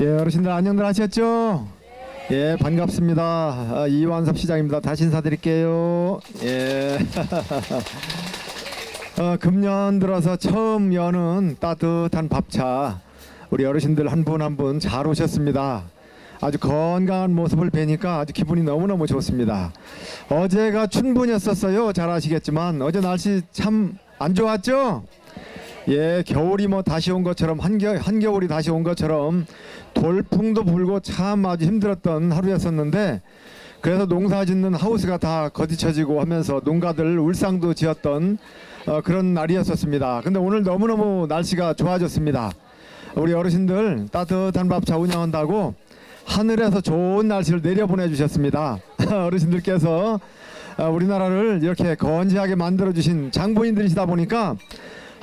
예, 어르신들 안녕들 하셨죠? 예, 반갑습니다. 아, 이완섭 시장입니다. 다시 인사드릴게요. 예. 어, 금년 들어서 처음 여는 따뜻한 밥차 우리 어르신들 한 분 한 분 잘 오셨습니다. 아주 건강한 모습을 뵈니까 아주 기분이 너무너무 좋습니다. 어제가 춘분이었었어요. 잘 아시겠지만 어제 날씨 참 안 좋았죠? 예, 겨울이 뭐 다시 온 것처럼 한겨, 한겨울이 다시 온 것처럼 돌풍도 불고 참 아주 힘들었던 하루였었는데 그래서 농사 짓는 하우스가 다 거디쳐지고 하면서 농가들 울상도 지었던 어, 그런 날이었었습니다. 근데 오늘 너무너무 날씨가 좋아졌습니다. 우리 어르신들 따뜻한 밥차 운영한다고 하늘에서 좋은 날씨를 내려보내 주셨습니다. 어르신들께서 어, 우리나라를 이렇게 건재하게 만들어 주신 장부인들이시다 보니까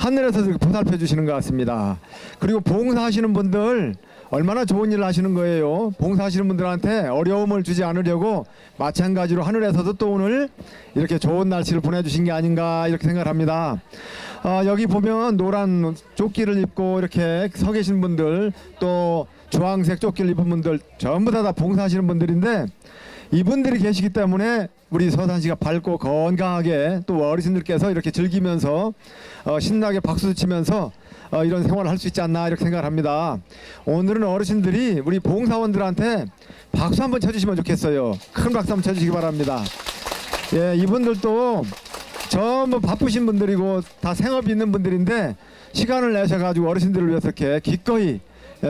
하늘에서 보살펴 주시는 것 같습니다. 그리고 봉사하시는 분들 얼마나 좋은 일을 하시는 거예요. 봉사하시는 분들한테 어려움을 주지 않으려고 마찬가지로 하늘에서도 또 오늘 이렇게 좋은 날씨를 보내주신 게 아닌가 이렇게 생각합니다. 어, 여기 보면 노란 조끼를 입고 이렇게 서 계신 분들 또 주황색 조끼를 입은 분들 전부 다, 다 봉사하시는 분들인데 이분들이 계시기 때문에 우리 서산시가 밝고 건강하게 또 어르신들께서 이렇게 즐기면서 어, 신나게 박수 치면서 어, 이런 생활을 할 수 있지 않나 이렇게 생각을 합니다. 오늘은 어르신들이 우리 봉사원들한테 박수 한번 쳐주시면 좋겠어요. 큰 박수 한번 쳐주시기 바랍니다. 예, 이분들도 전부 바쁘신 분들이고 다 생업이 있는 분들인데 시간을 내셔가지고 어르신들을 위해서 이렇게 기꺼이 예,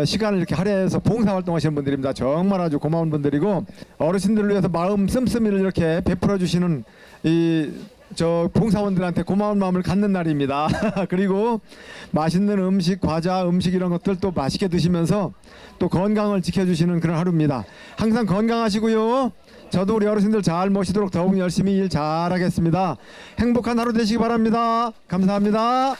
시간을 이렇게 할애해서 봉사활동 하시는 분들입니다. 정말 아주 고마운 분들이고 어르신들을 위해서 마음 씀씀이를 이렇게 베풀어 주시는 이 저 봉사원들한테 고마운 마음을 갖는 날입니다. 그리고 맛있는 음식, 과자, 음식 이런 것들 또 맛있게 드시면서 또 건강을 지켜주시는 그런 하루입니다. 항상 건강하시고요. 저도 우리 어르신들 잘 모시도록 더욱 열심히 일 잘하겠습니다. 행복한 하루 되시기 바랍니다. 감사합니다.